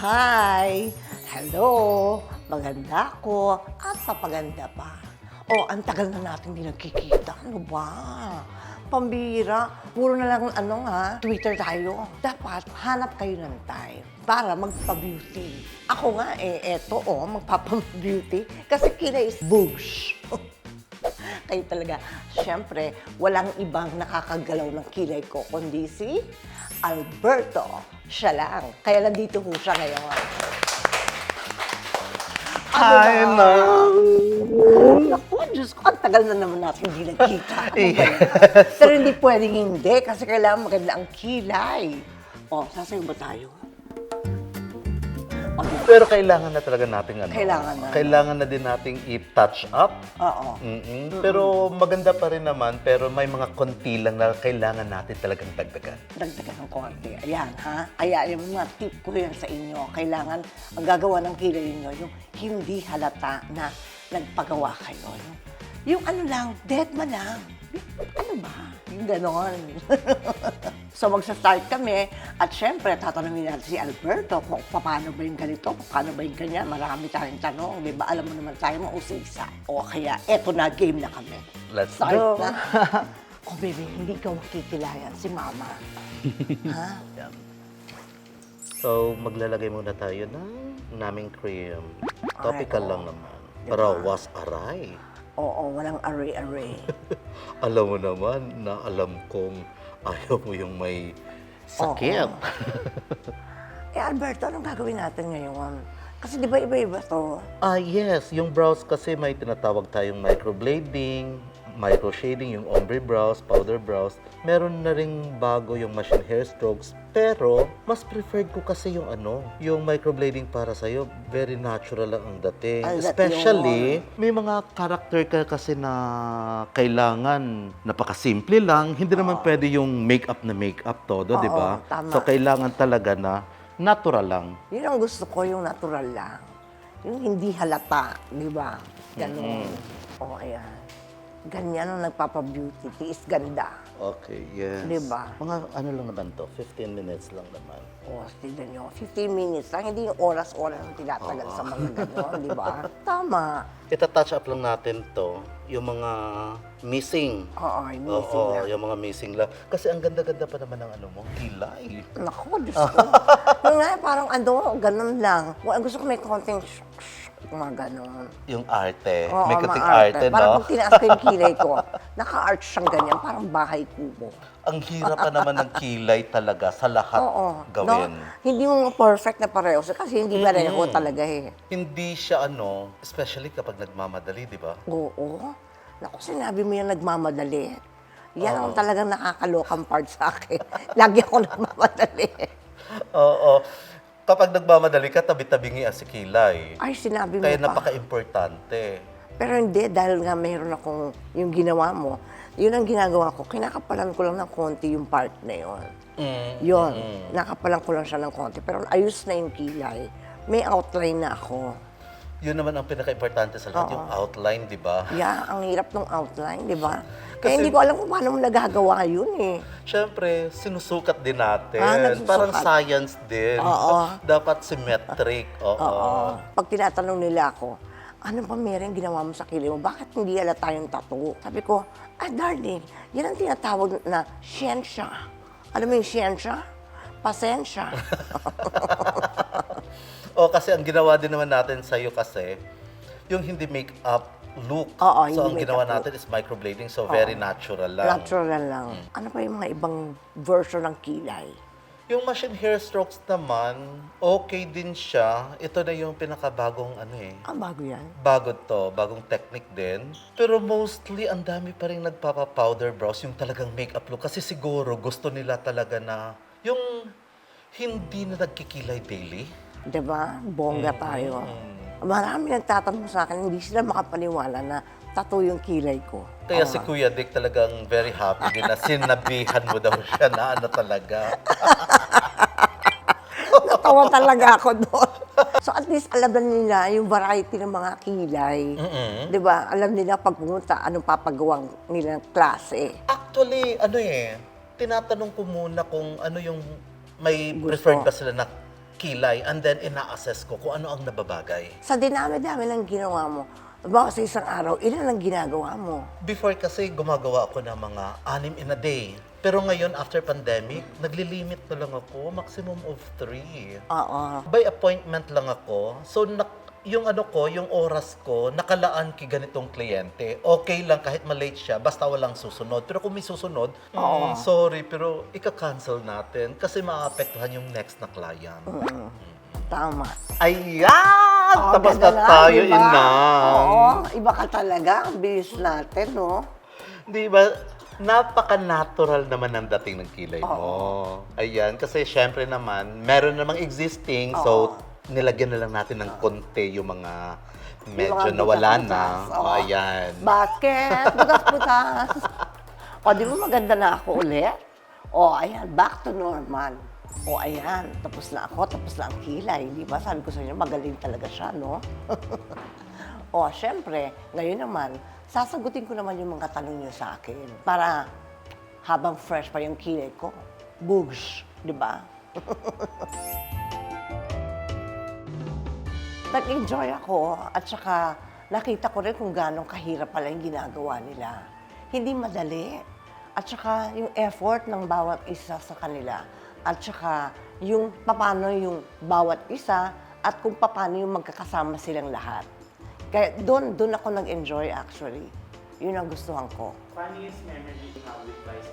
Hi! Hello! Maganda ako at papaganda pa. Oh, ang tagal na natin hindi nagkikita. Ano ba? Pambira. Puro na lang ano ha, Twitter tayo. Dapat hanap kayo ng time para magpa-beauty. Ako nga eh, eto oh, magpapa-beauty. Kasi kina is bush. kayo talaga. Siyempre, walang ibang nakakagalaw ng kilay ko kundi si Alberto. Siya lang. Kaya nandito po siya ngayon. Ano Hi, ba? ma'am. Naku, Diyos ko, ang tagal na naman natin hindi nagkita. Ano ba? Pero hindi pwedeng hindi kasi kailangan maganda ang kilay. O, sasayo ba tayo? Pero kailangan na talaga nating ano. Kailangan na. Kailangan na din nating i-touch up. Oo. Mm-mm. Pero maganda pa rin naman, pero may mga konti lang na kailangan natin talagang dagdagan. dagdagan ng konti. Ayan, ha? Kaya yung mga tip ko yan sa inyo. Kailangan, ang gagawa ng kilay ninyo, yung hindi halata na nagpagawa kayo. Yung, yung ano lang, dead man lang. Ano ba? Ganon. so magsa-start kami at syempre tatanungin natin si Alberto kung paano ba yung ganito, paano ba yung ganyan. Marami tayong tanong, di ba? Alam mo naman tayo mausisa. O kaya, eto na, game na kami. Let's Start go. na. Oh, baby, hindi ka makikilayan si Mama. ha? So, maglalagay muna tayo ng naming cream. Topical lang naman. Diba? Para was aray. Oo, walang array-array. alam mo naman na alam kong ayaw mo yung may sakit. eh, Alberto, anong gagawin natin ngayon? Kasi di ba iba-iba to? Ah, yes. Yung brows kasi may tinatawag tayong microblading, micro shading, yung ombre brows, powder brows. Meron na ring bago yung machine hair strokes. Pero, mas preferred ko kasi yung ano, yung microblading para sa'yo. Very natural lang ang dating. Ay, Especially, may mga character ka kasi na kailangan napakasimple lang. Hindi naman pwede yung makeup na makeup todo, di ba? Oo. So, kailangan talaga na natural lang. Yun ang gusto ko, yung natural lang. Yung hindi halata, di ba? Ganun. Oo, ayan. Ganyan ang nagpapa-beauty. Tiis ganda. Okay, yes. Di ba? Mga ano lang naman to, 15 minutes lang naman. O, tignan nyo, 15 minutes lang. Hindi yung oras-oras ang tinatagal sa mga gano'n, di ba? Tama. Ita-touch up lang natin to, yung mga missing. Oo, yung missing Oo, lang. yung mga missing lang. Kasi ang ganda-ganda pa naman ng ano mo, kilay. Naku, Diyos ko. yung nga, parang ano, ganun lang. Well, gusto ko may konting sh- sh- mga ganun. Yung arte. Oo, May kating maarte. arte, Parang no? pag tinaas ko yung kilay ko, naka-arch siyang ganyan, parang bahay kubo. ang hirap pa naman ng kilay talaga sa lahat Oo. gawin. No? Hindi mo perfect na pareho kasi hindi pareho talaga eh. Hindi siya ano, especially kapag nagmamadali, di ba? Oo. Naku, sinabi mo yung nagmamadali. Yan ang talagang nakakalokang part sa akin. Lagi ako nagmamadali. Oo. Kapag nagmamadali ka, tabi-tabingi ang si kilay. Ay, sinabi mo Kaya pa. napaka-importante. Pero hindi, dahil nga mayroon akong yung ginawa mo, yun ang ginagawa ko. Kinakapalan ko lang ng konti yung part na yun. Mm. Yun, nakapalan ko lang siya ng konti. Pero ayos na yung kilay. May outline na ako. Yun naman ang pinaka-importante sa lahat, yung outline, di ba? Yeah, ang hirap ng outline, di ba? Kaya Kasi- hindi ko alam kung paano mo nagagawa yun eh. Siyempre, sinusukat din natin. Ah, nagsusukat. Parang science din. Oo. Dapat symmetric. Oo. Oo. Pag tinatanong nila ako, ano ba meron ginawa mo sa kilay mo? Bakit hindi alata yung tattoo? Sabi ko, ah darling, yan ang tinatawag na siyensya. Alam mo yung siyensya? Pasensya. O kasi ang ginawa din naman natin sa iyo kasi, yung hindi make-up look. Oo, so ang ginawa make-up natin is microblading, so very natural lang. Natural lang. Ano pa yung mga ibang version ng kilay? Yung machine hair strokes naman, okay din siya. Ito na yung pinakabagong ano eh. Ah, bago yan. Bago to, bagong technique din. Pero mostly, ang dami pa rin nagpapa-powder brows, yung talagang makeup look. Kasi siguro, gusto nila talaga na yung hindi na nagkikilay daily. Diba? Bongga tayo. Marami nagtatanong sa akin, hindi sila makapaniwala na tattoo yung kilay ko. Kaya si Kuya Dick talagang very happy din na sinabihan mo daw siya na ano talaga. Natawa talaga ako doon. So at least alam na nila yung variety ng mga kilay. Di ba? Alam nila pag pumunta, anong papagawang nilang klase. Actually, ano eh, tinatanong ko muna kung ano yung may Gusto. preferred ba sila na kilay and then ina-assess ko kung ano ang nababagay. Sa dinami-dami ng ginawa mo, bawa sa isang araw, ilan ang ginagawa mo? Before kasi gumagawa ako ng mga anim in a day. Pero ngayon, after pandemic, naglilimit na lang ako, maximum of three. Oo. By appointment lang ako. So, nak- yung ano ko, yung oras ko, nakalaan kay ganitong kliyente. Okay lang kahit malate siya, basta walang susunod. Pero kung may susunod, mm, sorry, pero ika-cancel natin kasi maapektuhan yung next na client. Tama. Ayan! Oh, Tapos na ganda tayo, di ba? inang. Oo, iba ka talaga. Ang bilis natin, no? Di ba? Napaka-natural naman ang dating ng kilay mo. Ayan, kasi syempre naman, meron namang existing, so nilagyan na lang natin ng konti yung mga medyo mga nawala na. butas-butas, O, oo. ayan. Basket, butas-butas. o, di ba maganda na ako ulit? O, ayan, back to normal. O, ayan, tapos na ako, tapos na ang kilay. Di ba? Sabi ko sa inyo, magaling talaga siya, no? o, syempre, ngayon naman, sasagutin ko naman yung mga tanong niyo sa akin para habang fresh pa yung kilay ko, bugs, di ba? Nag-enjoy ako at saka nakita ko rin kung gano'ng kahirap pala yung ginagawa nila. Hindi madali. At saka yung effort ng bawat isa sa kanila. At saka yung paano yung bawat isa at kung paano yung magkakasama silang lahat. Kaya doon, doon ako nag-enjoy actually. Yun ang gustuhan ko. Funniest memory you have with Vice?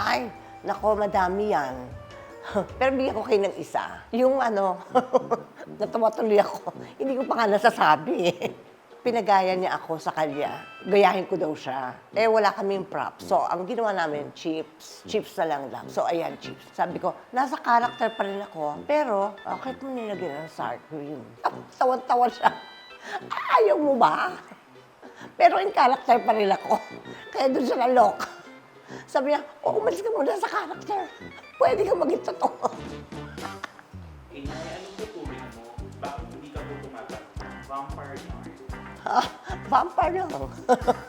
Ay, nako, madami yan. Pero bigyan ko kayo ng isa. Yung ano, natawa tuloy ako. Hindi ko pa nga nasasabi eh. Pinagaya niya ako sa kanya. Gayahin ko daw siya. Eh, wala kaming prop. So, ang ginawa namin, chips. Chips na lang lang. So, ayan, chips. Sabi ko, nasa character pa rin ako. Pero, bakit mo nilagyan ng sour cream? Tawan-tawa siya. Ayaw mo ba? Pero in character pa rin ako. Kaya doon siya nalok. Sabi niya, oh, umalis ka muna sa character. Pwede ka maging totoo. Inay, anong tuturing mo? Bakit hindi ka po tumatak? Vampire yarn. Ah, Vampire lang.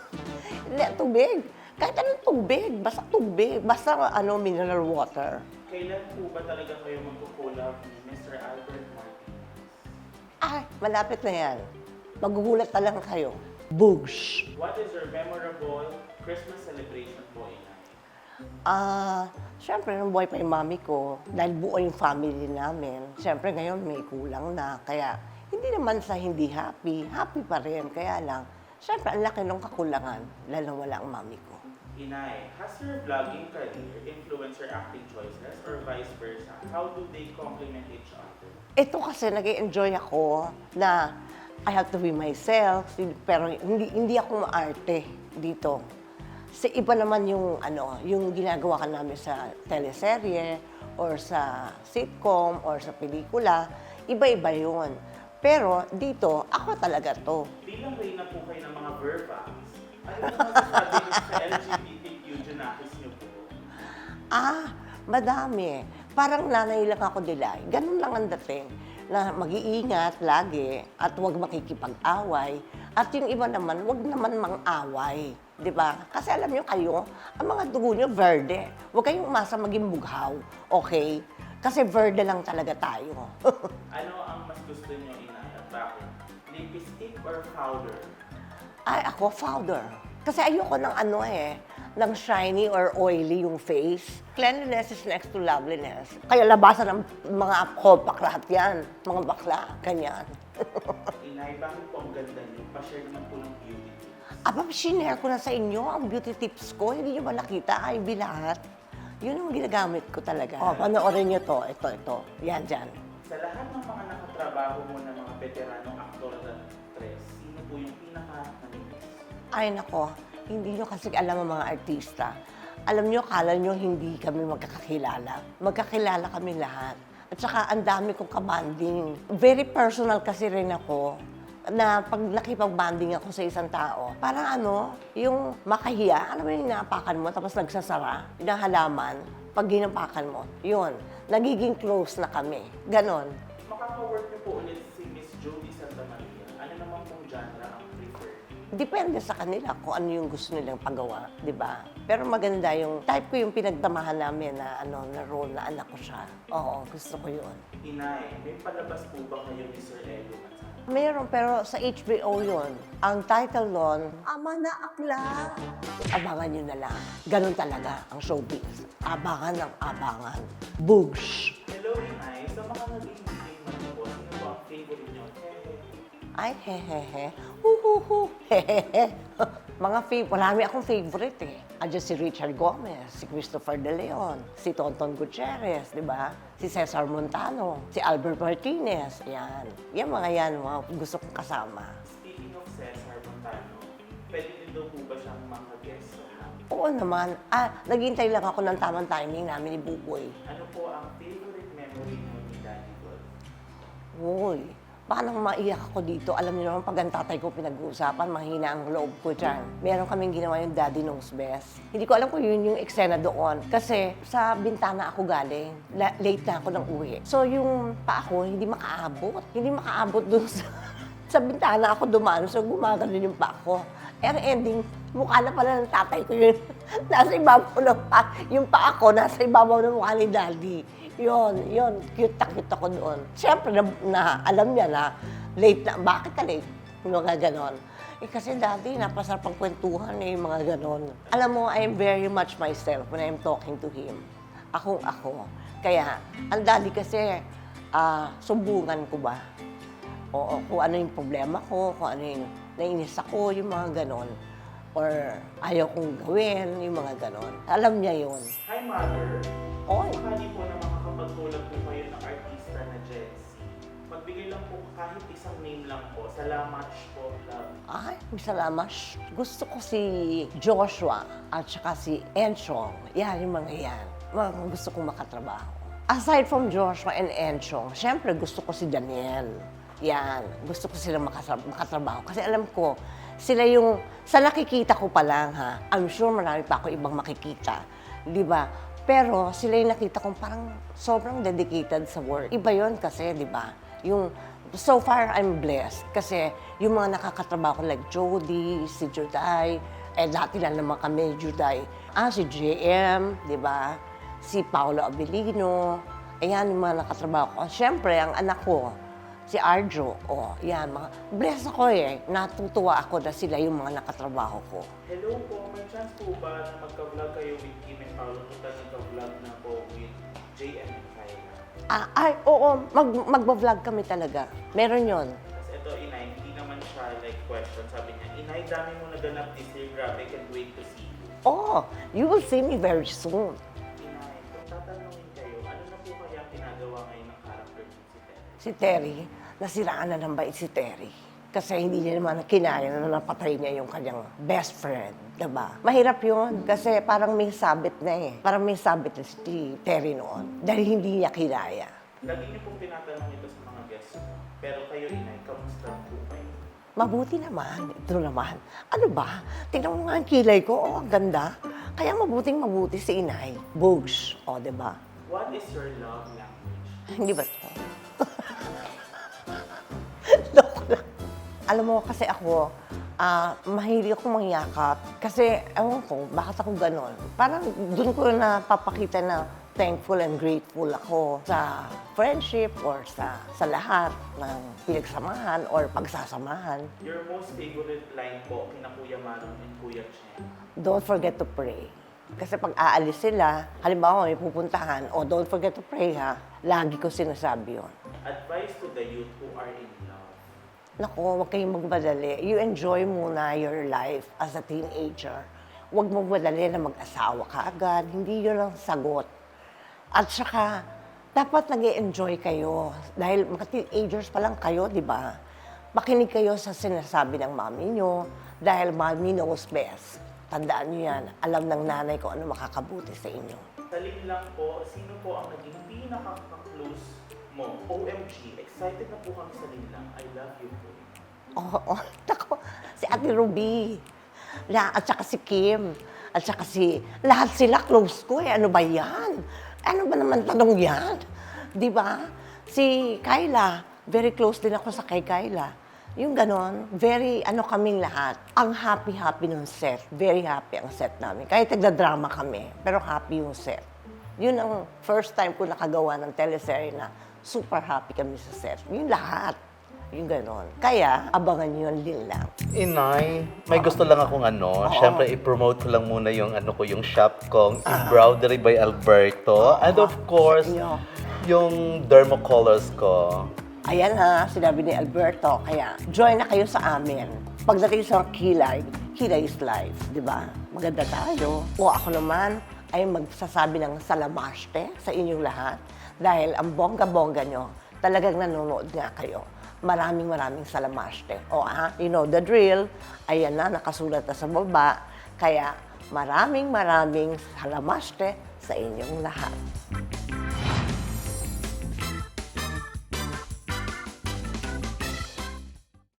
Hindi, tubig. Kahit anong tubig. Basta tubig. Basta ano, mineral water. Kailan po ba talaga kayo magkukulab ni Mr. Albert Martinez? Ay, malapit na yan. Magugulat na lang kayo. Boogs. What is your memorable Christmas celebration po? Ah, syempre, nung buhay pa yung mami ko, dahil buo yung family namin, syempre ngayon may kulang na. Kaya, hindi naman sa hindi happy, happy pa rin. Kaya lang, syempre, ang laki ng kakulangan, lalo wala ang mami ko. Inay, has your vlogging career influenced your acting choices or vice versa? How do they complement each other? Ito kasi nag enjoy ako na I have to be myself, pero hindi, hindi ako maarte dito. Sa iba naman yung, ano, yung ginagawa ka namin sa teleserye or sa sitcom or sa pelikula, iba-iba yun. Pero dito, ako talaga to. Bilang reyna po kayo ng mga verbals, ano masasabi niyo sa LGBTQ Junakis niyo po? Ah, madami. Parang nanay lang ako nila. Ganun lang ang dating. Na mag-iingat lagi at huwag makikipag-away. At yung iba naman, huwag naman mang-away. Di ba? Kasi alam nyo kayo, ang mga dugo nyo verde. Huwag kayong umasa maging bughaw. Okay? Kasi verde lang talaga tayo. Ano ang mas gusto niyo, Inay, at bakit? Lipstick or powder? Ay, ako, founder. Kasi ayoko ng ano eh, ng shiny or oily yung face. Cleanliness is next to loveliness. Kaya labasan ng mga compact lahat yan. Mga bakla, ganyan. Inay, bakit po ang ganda niyo? Pa-share naman po ng beauty. Aba, sinare ko na sa inyo ang beauty tips ko. Hindi nyo ba nakita? Ay, bilahat. Yun ang ginagamit ko talaga. Oh, panoorin nyo to. Ito, ito. Yan, dyan. Sa lahat ng mga nakatrabaho mo ng mga veteranong aktor at actress, sino po yung pinaka-namiss? Ay, nako. Hindi nyo kasi alam ang mga artista. Alam nyo, kala nyo hindi kami magkakakilala. Magkakilala kami lahat. At saka, ang dami kong kabanding. Very personal kasi rin ako na pag nakipag-banding ako sa isang tao, parang ano, yung makahiya, ano mo yung inapakan mo, tapos nagsasara, yung halaman, pag ginapakan mo, yun, nagiging close na kami. Ganon. Makaka-work niyo po ulit si Miss Jody Santa Maria. Ano naman pong genre ang preferred? Depende sa kanila kung ano yung gusto nilang pagawa, di ba? Pero maganda yung type ko yung pinagdamahan namin na ano na role na anak ko siya. Oo, gusto ko yun. Inay, may palabas po ba kayo ni Sir Matsan? Meron, pero sa HBO yon. Ang title nun, Ama na Akla. Abangan nyo na lang. Ganun talaga ang showbiz. Abangan ng abangan. Boosh! Hello, Inay. Sa mga Ay, hehehe. Huhuhu. Hehehe. Mga favorite, marami akong favorite eh. Andiyan si Richard Gomez, si Christopher De Leon, si Tonton Gutierrez, di ba? Si Cesar Montano, si Albert Martinez, yan. Yan mga yan, mga gusto kong kasama. Speaking of Cesar Montano, pwede din daw po ba siyang maka-guest sa namin? Oo naman. Ah, naghintay lang ako ng tamang timing namin ni Buboy. Ano po ang favorite memory mo ni Daddy Gold? Uy, paano maiyak ako dito? Alam niyo naman, pag ang tatay ko pinag-uusapan, mahina ang loob ko dyan. Meron kaming ginawa yung Daddy Knows Best. Hindi ko alam kung yun yung eksena doon. Kasi sa bintana ako galing. La- late na ako ng uwi. So yung pa ako, hindi makaabot. Hindi makaabot doon sa, sa bintana ako dumaan. So gumagano yung pa ako. Eh, ang ending, mukha na pala ng tatay ko yun. nasa ibabaw ng pa. Yung pa ako, nasa ibabaw ng mukha ni Daddy. Yun, yun. Cute na cute ako doon. Siyempre, na, na, alam niya na late na. Bakit ka late? Mga ganon. Eh kasi dati, napasarap ang kwentuhan eh, mga ganon. Alam mo, I am very much myself when I am talking to him. Akong ako. Kaya, ang daddy kasi, ah, sumbungan ko ba? Oo, kung ano yung problema ko, kung ano yung nainis ako, yung mga ganon. Or ayaw kong gawin, yung mga ganon. Alam niya yun. Hi, Mother. Oy. Sakali po na makakapagtulad po kayo ng artista na Gen Z. Magbigay lang po kahit isang name lang po. Salamat po, love. Ay, salamat. Gusto ko si Joshua at saka si Enchong. Yan, yung mga yan. Mga gusto kong makatrabaho. Aside from Joshua and Enchong, syempre gusto ko si Daniel. Yan, gusto ko sila makasab- makatrabaho. Kasi alam ko, sila yung, sa nakikita ko pa lang ha, I'm sure marami pa ako ibang makikita. Di ba? Pero sila yung nakita kong parang sobrang dedicated sa work. Iba yon kasi, di ba? Yung so far I'm blessed kasi yung mga nakakatrabaho like Jody, si Juday, eh dati lang naman kami Juday. Ah, si JM, di ba? Si Paolo Abilino. Ayan yung mga nakatrabaho ko. Siyempre, ang anak ko, si Arjo. O, yan, mga, blessed ako eh. Natutuwa ako na sila yung mga nakatrabaho ko. Hello po, may chance po ba na magka-vlog kayo with Kim and Paolo? Total nagka-vlog na po with JM and Kyla. Ah, ay, oo, mag, magbablog kami talaga. Meron yon. Tapos ito, Inay, hindi naman siya like question. Sabi niya, Inay, dami mo naganap this year. Grabe, can't wait to see you. Oh, you will see me very soon. Inay, kung tatanungin si Terry, nasiraan na ng bait si Terry. Kasi hindi niya naman kinaya na napatay niya yung kanyang best friend, diba? Mahirap yun kasi parang may sabit na eh. Parang may sabit na si Terry noon dahil hindi niya kinaya. Lagi niyo pong tinatanong ito sa mga guests. Pero kayo, Inay, kamusta po kayo? Mabuti naman, ito naman. Ano ba? Tingnan mo nga ang kilay ko, oh, ang ganda. Kaya mabuting mabuti si inay. Bogs, o, oh, diba? What is your love language? Hindi ba to? Alam mo, kasi ako, ah, mahilig ako mangyakap. Kasi, ewan ko, bakit ako ganon? Parang doon ko na papakita na thankful and grateful ako sa friendship or sa sa lahat ng pinagsamahan or pagsasamahan. Your most favorite line po kina Kuya Manon and Kuya Chen? Don't forget to pray. Kasi pag aalis sila, halimbawa may pupuntahan, o don't forget to pray ha, lagi ko sinasabi yon. Advice to the youth who are in Naku, huwag kayong magmadali. You enjoy muna your life as a teenager. Huwag magmadali na mag-asawa ka agad. Hindi yun ang sagot. At saka, dapat nag enjoy kayo. Dahil mga teenagers pa lang kayo, di ba? Makinig kayo sa sinasabi ng mami nyo. Dahil mami knows best. Tandaan nyo yan. Alam ng nanay ko ano makakabuti sa inyo. Saling lang po, sino po ang naging pinaka-close mo? OMG, excited na po kami sa lang. I love you po. Oo, oh, nako, si Ate Ruby. La, at saka si Kim. At saka si, lahat sila close ko eh. Ano ba yan? Ano ba naman tanong yan? Di ba? Si Kyla, very close din ako sa kay Kyla. Yung ganon, very ano kaming lahat. Ang happy-happy ng set. Very happy ang set namin. Kahit nagda-drama kami, pero happy yung set. Yun ang first time ko nakagawa ng teleserye na super happy kami sa set. Yung lahat. Yung ganon. Kaya, abangan nyo din lang. Inay, may gusto lang akong ano, syempre i-promote ko lang muna yung ano ko, yung shop kong Embroidery by Alberto. And of course, inyo. yung dermocolors ko. Ayan ha, sinabi ni Alberto. Kaya, join na kayo sa amin. Pagdating sa kilay, kilay is life, di ba? Maganda tayo. O ako naman ay magsasabi ng salamaste sa inyong lahat dahil ang bongga-bongga nyo, talagang nanonood nga kayo. Maraming maraming salamaste. O ah, you know the drill. Ayan na, nakasulat na sa baba. Kaya maraming maraming salamaste sa inyong lahat.